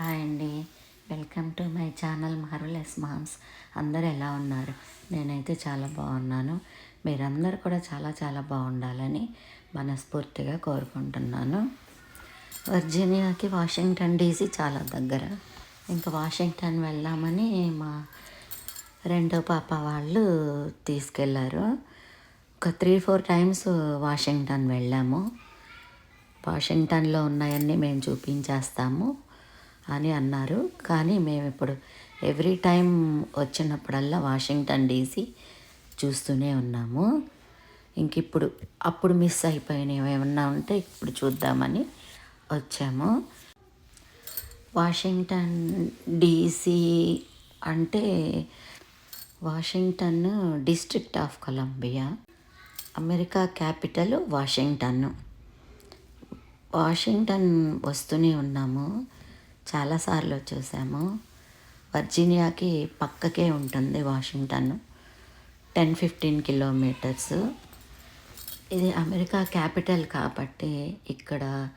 Hi అండి. Welcome to my channel marvellous moms. అందరు ఎలా ఉన్నారు? నేనైతే చాలా బాగున్నాను. మీరందరూ కూడా చాలా చాలా బాగుండాలని మనస్ఫూర్తిగా కోరుకుంటున్నాను. వర్జీనియాకి వాషింగ్టన్ డీసీ చాలా దగ్గర. ఇంకా వాషింగ్టన్ వెళ్దామని మా రెండో పాప వాళ్ళు తీసుకెళ్ళారు. ఒక త్రీ ఫోర్ టైమ్స్ వాషింగ్టన్ వెళ్ళాము. వాషింగ్టన్లో ఉన్నాయన్నీ మేము చూపించేస్తాము. అని అన్నారు. కానీ మేము ఇప్పుడు ఎవ్రీ టైం వచ్చినప్పుడల్లా వాషింగ్టన్ డీసీ చూస్తూనే ఉన్నాము. ఇంక ఇప్పుడు అప్పుడు మిస్ అయిపోయినవి ఏమన్నా ఉంటే ఇప్పుడు చూద్దామని వచ్చాము. వాషింగ్టన్ డీసీ అంటే Washington district of Columbia America capital Washington. Washington వస్తూనే ఉన్నాము. చాలాసార్లు చూసాము. వర్జీనియాకి పక్కకే ఉంటుంది వాషింగ్టన్. Ten fifteen kilometres. ఇది అమెరికా క్యాపిటల్ కాబట్టి ఇక్కడ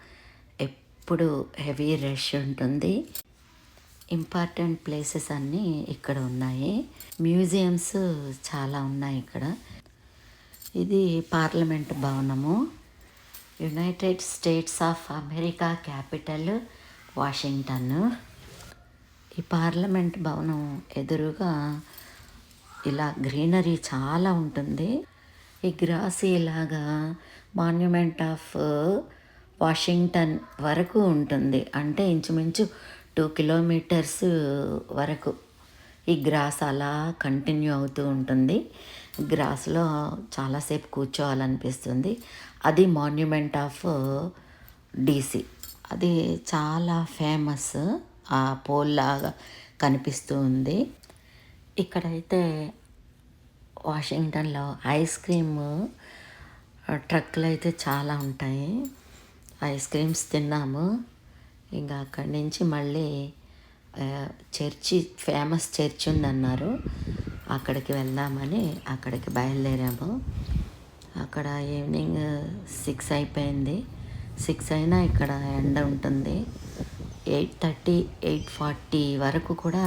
ఎప్పుడు హెవీ రష్ ఉంటుంది. ఇంపార్టెంట్ ప్లేసెస్ అన్నీ ఇక్కడ ఉన్నాయి. మ్యూజియంస్ చాలా ఉన్నాయి ఇక్కడ. ఇది పార్లమెంట్ భవనము. United States of America capital. Washington ఈ పార్లమెంట్ భవనం ఎదురుగా ఇలా గ్రీనరీ చాలా ఉంటుంది. ఈ గ్రాస్ ఇలాగా మాన్యుమెంట్ ఆఫ్ వాషింగ్టన్ వరకు ఉంటుంది. అంటే ఇంచుమించు టూ కిలోమీటర్స్ వరకు ఈ గ్రాస్ అలా కంటిన్యూ అవుతూ ఉంటుంది. గ్రాస్లో చాలాసేపు కూర్చోవాలనిపిస్తుంది. అది మాన్యుమెంట్ ఆఫ్ డీసీ. అది చాలా ఫేమస్ ఆ పోల్లాగా కనిపిస్తూ ఉంది. ఇక్కడైతే వాషింగ్టన్లో ఐస్ క్రీమ్ ట్రక్లు అయితే చాలా ఉంటాయి. ఐస్ క్రీమ్స్ తిన్నాము. ఇంకా అక్కడి నుంచి మళ్ళీ చర్చి ఫేమస్ చర్చ్ ఉందన్నారు. అక్కడికి వెళ్దామని అక్కడికి బయలుదేరాము. అక్కడ ఈవినింగ్ సిక్స్ అయిపోయింది. సిక్స్ అయినా ఇక్కడ ఎండ ఉంటుంది. ఎయిట్ థర్టీ ఎయిట్ ఫార్టీ వరకు కూడా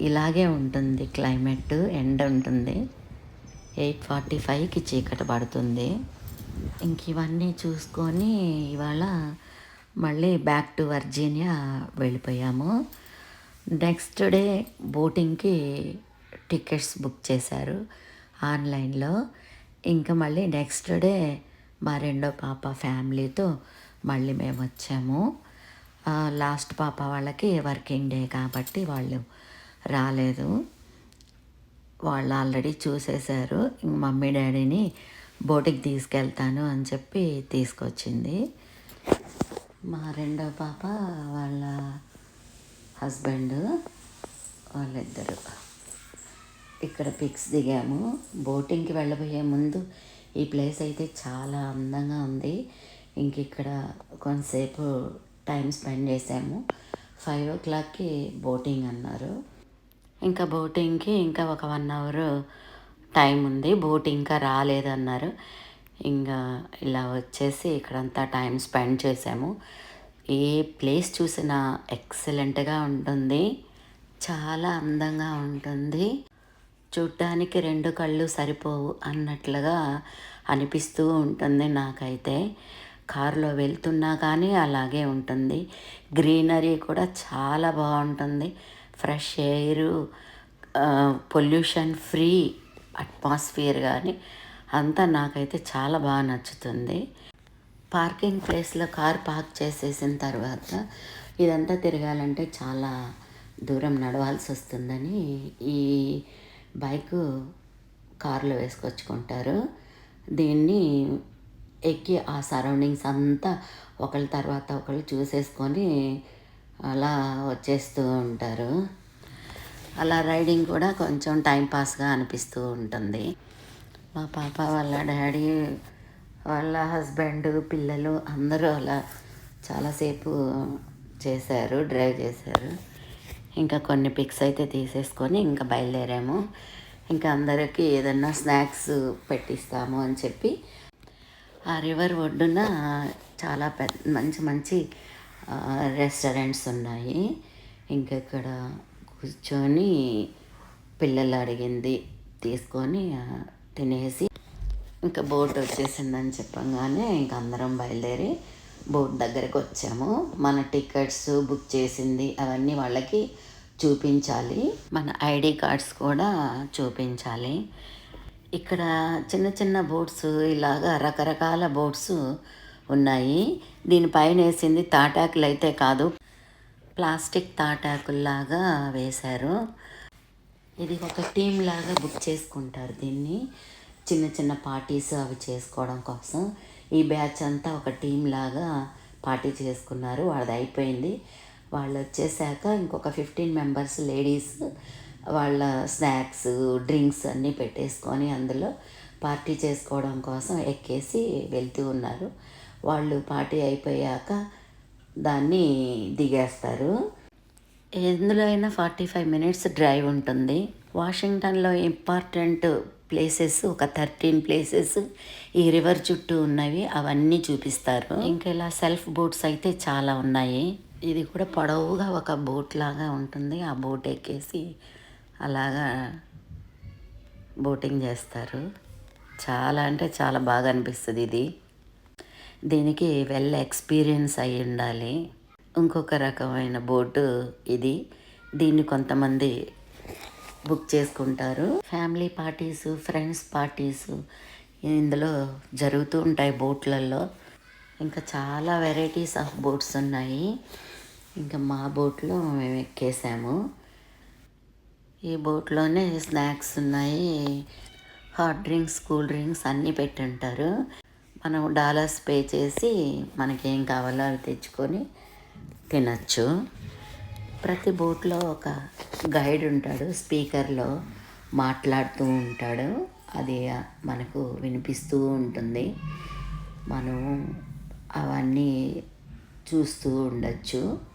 ఇలాగే ఉంటుంది క్లైమేట్. ఎండ ఉంటుంది. ఎయిట్ ఫార్టీ ఫైవ్కి చీకటి పడుతుంది. ఇంక ఇవన్నీ చూసుకొని ఇవాళ మళ్ళీ బ్యాక్ టు వర్జీనియా వెళ్ళిపోయాము. నెక్స్ట్ డే బోటింగ్కి టికెట్స్ బుక్ చేశారు ఆన్లైన్లో. ఇంకా మళ్ళీ నెక్స్ట్ డే మా రెండో పాప ఫ్యామిలీతో మళ్ళీ మేము వచ్చాము. లాస్ట్ పాప వాళ్ళకి వర్కింగ్ డే కాబట్టి వాళ్ళు రాలేదు. వాళ్ళు ఆల్రెడీ చూసేశారు. ఇంక మమ్మీ డాడీని బోటికి తీసుకెళ్తాను అని చెప్పి తీసుకొచ్చింది. మా రెండో పాప వాళ్ళ హస్బెండ్ వాళ్ళిద్దరు. ఇక్కడ పిక్స్ దిగాము. బోటింగ్కి వెళ్ళబోయే ముందు ఈ ప్లేస్ అయితే చాలా అందంగా ఉంది. ఇంక ఇక్కడ కొంతసేపు టైం స్పెండ్ చేసాము. ఫైవ్ ఓ క్లాక్కి బోటింగ్ అన్నారు. ఇంకా బోటింగ్కి ఇంకా ఒక వన్ అవర్ టైం ఉంది. బోట్ ఇంకా రాలేదన్నారు. ఇంకా ఇలా వచ్చేసి ఇక్కడంతా టైం స్పెండ్ చేసాము. ఏ ప్లేస్ చూసినా ఎక్సలెంట్గా ఉంటుంది. చాలా అందంగా ఉంటుంది. చూడ్డానికి రెండు కళ్ళు సరిపోవు అన్నట్లుగా అనిపిస్తూ ఉంటుంది నాకైతే. కారులో వెళ్తున్నా కానీ అలాగే ఉంటుంది. గ్రీనరీ కూడా చాలా బాగుంటుంది. Fresh air pollution free atmosphere కానీ అంతా నాకైతే చాలా బాగా నచ్చుతుంది. పార్కింగ్ ప్లేస్లో కార్ పార్క్ చేసేసిన తర్వాత ఇదంతా తిరగాలంటే చాలా దూరం నడవాల్సి వస్తుందని ఈ బైక్ కారులో వేసుకొచ్చుకుంటారు. దీన్ని ఎక్కి ఆ సరౌండింగ్స్ అంతా ఒకళ్ళ తర్వాత ఒకళ్ళు చూసేసుకొని అలా వచ్చేస్తూ ఉంటారు. అలా రైడింగ్ కూడా కొంచెం టైం పాస్గా అనిపిస్తూ ఉంటుంది. మా పాప వాళ్ళ డాడీ వాళ్ళ హస్బెండ్ పిల్లలు అందరూ అలా చాలాసేపు చేశారు డ్రైవ్ చేశారు. ఇంకా కొన్ని పిక్స్ అయితే తీసేసుకొని ఇంకా బయలుదేరాము. ఇంకా అందరికీ ఏదన్నా స్నాక్స్ పెట్టిస్తాము అని చెప్పి ఆ రివర్ ఒడ్డున చాలా పెద్ద మంచి మంచి రెస్టారెంట్స్ ఉన్నాయి. ఇంకా ఇక్కడ కూర్చొని పిల్లలు అడిగింది తీసుకొని తినేసి ఇంకా బోట్ వచ్చేసిందని చెప్పంగానే ఇంకా అందరం బయలుదేరి బోట్ దగ్గరికి వచ్చాము మన టికెట్స్ బుక్ చేసింది. అవన్నీ వాళ్ళకి చూపించాలి. మన ఐడి కార్డ్స్ కూడా చూపించాలి. ఇక్కడ చిన్న చిన్న బోట్స్ ఇలాగా రకరకాల బోట్స్ ఉన్నాయి. దీనిపైన వేసింది తాటాకులు అయితే కాదు ప్లాస్టిక్ తాటాకుల్లాగా వేశారు. ఇది ఒక టీం లాగా బుక్ చేసుకుంటారు దీన్ని. చిన్న చిన్న పార్టీస్ అవి చేసుకోవడం కోసం. ఈ బ్యాచ్ అంతా ఒక టీం లాగా పార్టీ చేసుకున్నారు. వాళ్ళది అయిపోయింది. వాళ్ళు వచ్చేసాక ఇంకొక ఫిఫ్టీన్ మెంబర్స్ లేడీస్ వాళ్ళ స్నాక్స్ డ్రింక్స్ అన్నీ పెట్టేసుకొని అందులో పార్టీ చేసుకోవడం కోసం ఎక్కేసి వెళ్తూ ఉన్నారు. వాళ్ళు పార్టీ అయిపోయాక దాన్ని దిగేస్తారు. ఎందులో అయినా ఫార్టీ ఫైవ్ మినిట్స్ డ్రైవ్ ఉంటుంది. వాషింగ్టన్లో ఇంపార్టెంట్ ప్లేసెస్ ఒక థర్టీన్ ప్లేసెస్ ఈ రివర్ చుట్టూ ఉన్నవి అవన్నీ చూపిస్తారు. ఇంకా ఇలా సెల్ఫ్ బోట్స్ అయితే చాలా ఉన్నాయి. ఇది కూడా పొడవుగా ఒక బోట్ లాగా ఉంటుంది. ఆ బోట్ ఎక్కేసి అలాగా బోటింగ్ చేస్తారు. చాలా అంటే చాలా బాగా అనిపిస్తుంది ఇది. దీనికి వెల్ ఎక్స్పీరియన్స్ అయి ఉండాలి. ఇంకొక రకమైన బోటు ఇది. దీన్ని కొంతమంది బుక్ చేసుకుంటారు. ఫ్యామిలీ పార్టీస్ ఫ్రెండ్స్ పార్టీస్ ఇందులో జరుగుతూ ఉంటాయి బోట్లలో. ఇంకా చాలా వెరైటీస్ ఆఫ్ బోట్స్ ఉన్నాయి. ఇంకా మా బోట్లో మేము ఎక్కేసాము. ఈ బోట్లోనే స్నాక్స్ ఉన్నాయి. హాట్ డ్రింక్స్ కూల్ డ్రింక్స్ అన్నీ పెట్టుంటారు. మనం డాలర్స్ పే చేసి మనకేం కావాలో అవి తెచ్చుకొని తినచ్చు. ప్రతి బోట్లో ఒక గైడ్ ఉంటాడు. స్పీకర్లో మాట్లాడుతూ ఉంటాడు. అది మనకు వినిపిస్తూ ఉంటుంది. మనం అవన్నీ చూస్తూ ఉండొచ్చు.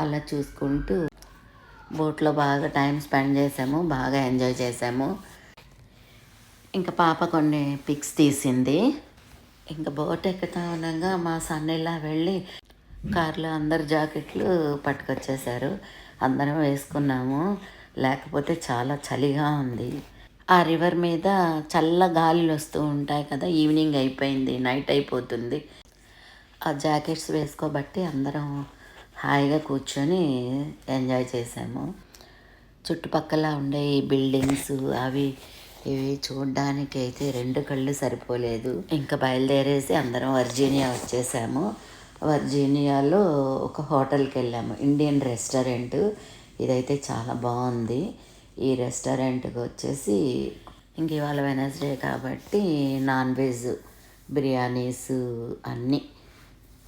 అలా చూసుకుంటూ బోట్లో బాగా టైం స్పెండ్ చేసాము బాగా ఎంజాయ్ చేసాము. ఇంకా పాప కొన్ని పిక్స్ తీసింది. ఇంకా బోట్ ఎక్కుతా ఉండగా మా సన్నెల్లా వెళ్ళి కార్లో అందరు జాకెట్లు పట్టుకొచ్చేసారు అందరం వేసుకున్నాము. లేకపోతే చాలా చలిగా ఉంది. ఆ రివర్ మీద చల్ల గాలులు వస్తూ ఉంటాయి కదా ఈవినింగ్ అయిపోయింది నైట్ అయిపోతుంది. ఆ జాకెట్స్ వేసుకోబట్టి అందరం హాయిగా కూర్చొని ఎంజాయ్ చేసాము చుట్టుపక్కల ఉండే ఈ బిల్డింగ్స్ అవి ఇవి చూడడానికి అయితే రెండు కళ్ళు సరిపోలేదు. ఇంకా బయలుదేరేసి అందరం వర్జీనియా వచ్చేసాము. వర్జీనియాలో ఒక హోటల్కి వెళ్ళాము. Indian restaurant. ఇదైతే చాలా బాగుంది. ఈ రెస్టారెంట్కి వచ్చేసి ఇంక ఇవాళ వెనస్డే కాబట్టి నాన్ వెజ్ బిర్యానీస్ అన్నీ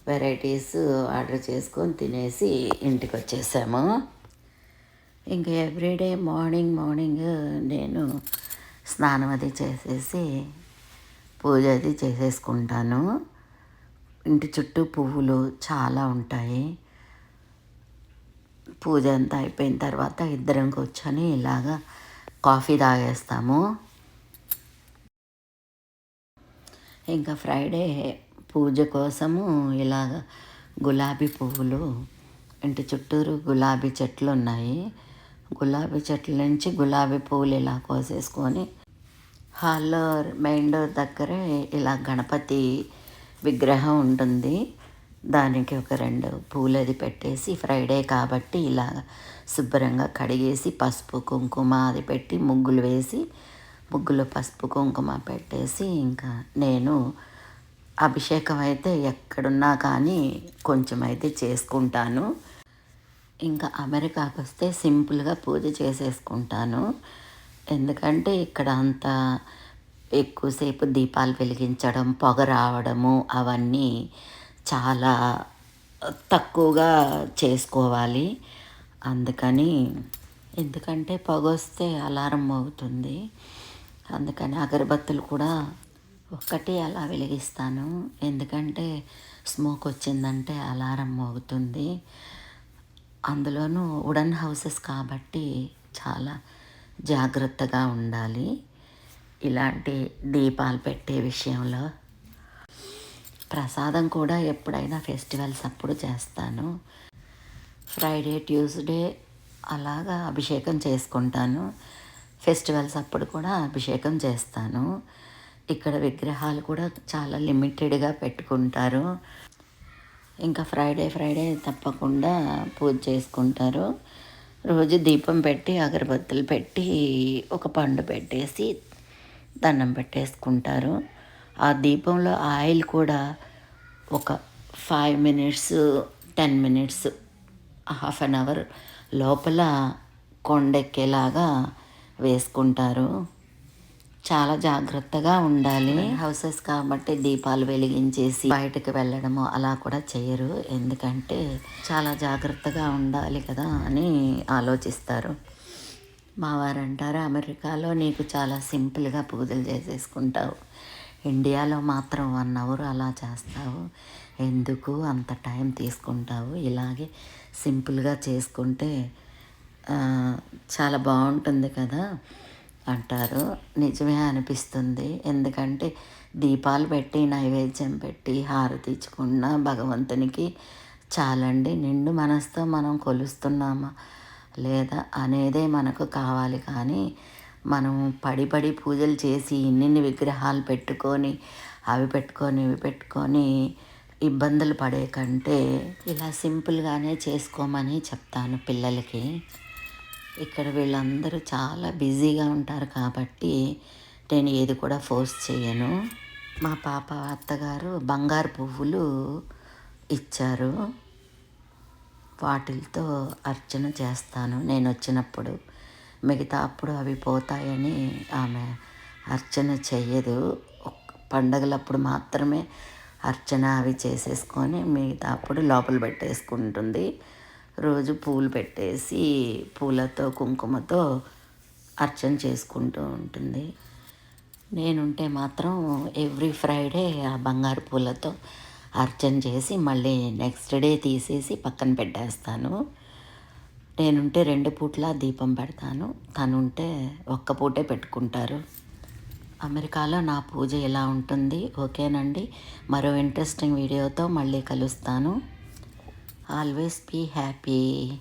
వెరైటీస్ ఆర్డర్ చేసుకొని తినేసి ఇంటికి వచ్చేసాము ఇంకా ఎవ్రీడే మార్నింగ్ మార్నింగ్ నేను స్నానం అది చేసేసి పూజ అది చేసేసుకుంటాను. ఇంటి చుట్టూ పువ్వులు చాలా ఉంటాయి. పూజ అంతా అయిపోయిన తర్వాత ఇద్దరం కూర్చొని ఇలాగా కాఫీ తాగేస్తాము. ఇంకా ఫ్రైడే పూజ కోసము ఇలా గులాబీ పువ్వులు ఇంటి చుట్టూరు గులాబీ చెట్లు ఉన్నాయి గులాబీ చెట్ల నుంచి గులాబీ పువ్వులు ఇలా కోసేసుకొని హాల్లో మెయిన్ డోర్ దగ్గరే ఇలా గణపతి విగ్రహం ఉంటుంది. దానికి ఒక రెండు పూలు అది పెట్టేసి ఫ్రైడే కాబట్టి ఇలా శుభ్రంగా కడిగేసి పసుపు కుంకుమ అది పెట్టి ముగ్గులు వేసి ముగ్గులో పసుపు కుంకుమ పెట్టేసి ఇంకా నేను అభిషేకం అయితే ఎక్కడున్నా కానీ కొంచెం అయితే చేసుకుంటాను. ఇంకా అమెరికాకు వస్తే సింపుల్గా పూజ చేసేసుకుంటాను. ఎందుకంటే ఇక్కడ అంత ఎక్కువసేపు దీపాలు వెలిగించడం పొగ రావడము అవన్నీ చాలా తక్కువగా చేసుకోవాలి. అందుకని ఎందుకంటే పొగ వస్తే అలారం అవుతుంది అందుకని అగరబత్తులు కూడా ఒక్కటి అలా వెలిగిస్తాను. ఎందుకంటే స్మోక్ వచ్చిందంటే అలారం మోగుతుంది. అందులోనూ వుడన్ హౌసెస్ కాబట్టి చాలా జాగ్రత్తగా ఉండాలి. ఇలాంటి దీపాలు పెట్టే విషయంలో ప్రసాదం కూడా ఎప్పుడైనా ఫెస్టివల్స్ అప్పుడు చేస్తాను. ఫ్రైడే ట్యూస్డే అలాగా అభిషేకం చేసుకుంటాను. ఫెస్టివల్స్ అప్పుడు కూడా అభిషేకం చేస్తాను. ఇక్కడ విగ్రహాలు కూడా చాలా లిమిటెడ్గా పెట్టుకుంటారు. ఇంకా ఫ్రైడే ఫ్రైడే తప్పకుండా పూజ చేసుకుంటారు. రోజు దీపం పెట్టి అగరబత్తులు పెట్టి ఒక పండు పెట్టేసి దండం పెట్టేసుకుంటారు. ఆ దీపంలో ఆయిల్ కూడా ఒక five minutes ten minutes half an hour లోపల కొండెక్కేలాగా వేసుకుంటారు. చాలా జాగ్రత్తగా ఉండాలి. హౌసెస్ కాబట్టి దీపాలు వెలిగించేసి బయటకు వెళ్ళడము అలా కూడా చేయరు. ఎందుకంటే చాలా జాగ్రత్తగా ఉండాలి కదా అని ఆలోచిస్తారు. మా వారు అంటారు అమెరికాలో నీకు చాలా సింపుల్గా పూజలు చేసేసుకుంటావు. ఇండియాలో మాత్రం వన్ అవర్ అలా చేస్తావు. ఎందుకు అంత టైం తీసుకుంటావు? ఇలాగే సింపుల్గా చేసుకుంటే చాలా బాగుంటుంది కదా. అంటారు. నిజమే అనిపిస్తుంది. ఎందుకంటే దీపాలు పెట్టి నైవేద్యం పెట్టి హారతి ఇచ్చుకున్న భగవంతునికి చాలండి. నిండు మనసుతో మనం కొలుస్తున్నామా? లేదా అనేదే మనకు కావాలి. కానీ మనం పడి పడి పూజలు చేసి ఇన్నిన్ని విగ్రహాలు పెట్టుకొని అవి పెట్టుకొని ఇవి పెట్టుకొని ఇబ్బందులు పడే కంటే ఇలా సింపుల్గానే చేసుకోమని చెప్తాను పిల్లలకి. ఇక్కడ వీళ్ళందరూ చాలా బిజీగా ఉంటారు కాబట్టి నేను ఏది కూడా ఫోర్స్ చేయను. మా పాప అత్తగారు బంగారు పువ్వులు ఇచ్చారు. వాటితో అర్చన చేస్తాను. నేను వచ్చినప్పుడు మిగతా అప్పుడు అవి పోతాయని ఆమె అర్చన చెయ్యదు. పండగలప్పుడు మాత్రమే అర్చన అవి చేసేసుకొని మిగతా అప్పుడు లోపల పెట్టేసుకుంటుంది. రోజు పూలు పెట్టేసి పూలతో కుంకుమతో అర్చన చేసుకుంటూ ఉంటుంది. నేనుంటే మాత్రం ఎవ్రీ ఫ్రైడే ఆ బంగారు పూలతో అర్చన చేసి మళ్ళీ నెక్స్ట్ డే తీసేసి పక్కన పెట్టేస్తాను. నేనుంటే రెండు పూట్ల దీపం పెడతాను. తనుంటే ఒక్క పూటే పెట్టుకుంటారు. అమెరికాలో నా పూజ ఎలా ఉంటుంది? ఓకేనండి. మరో ఇంట్రెస్టింగ్ వీడియోతో మళ్ళీ కలుస్తాను. Always be happy.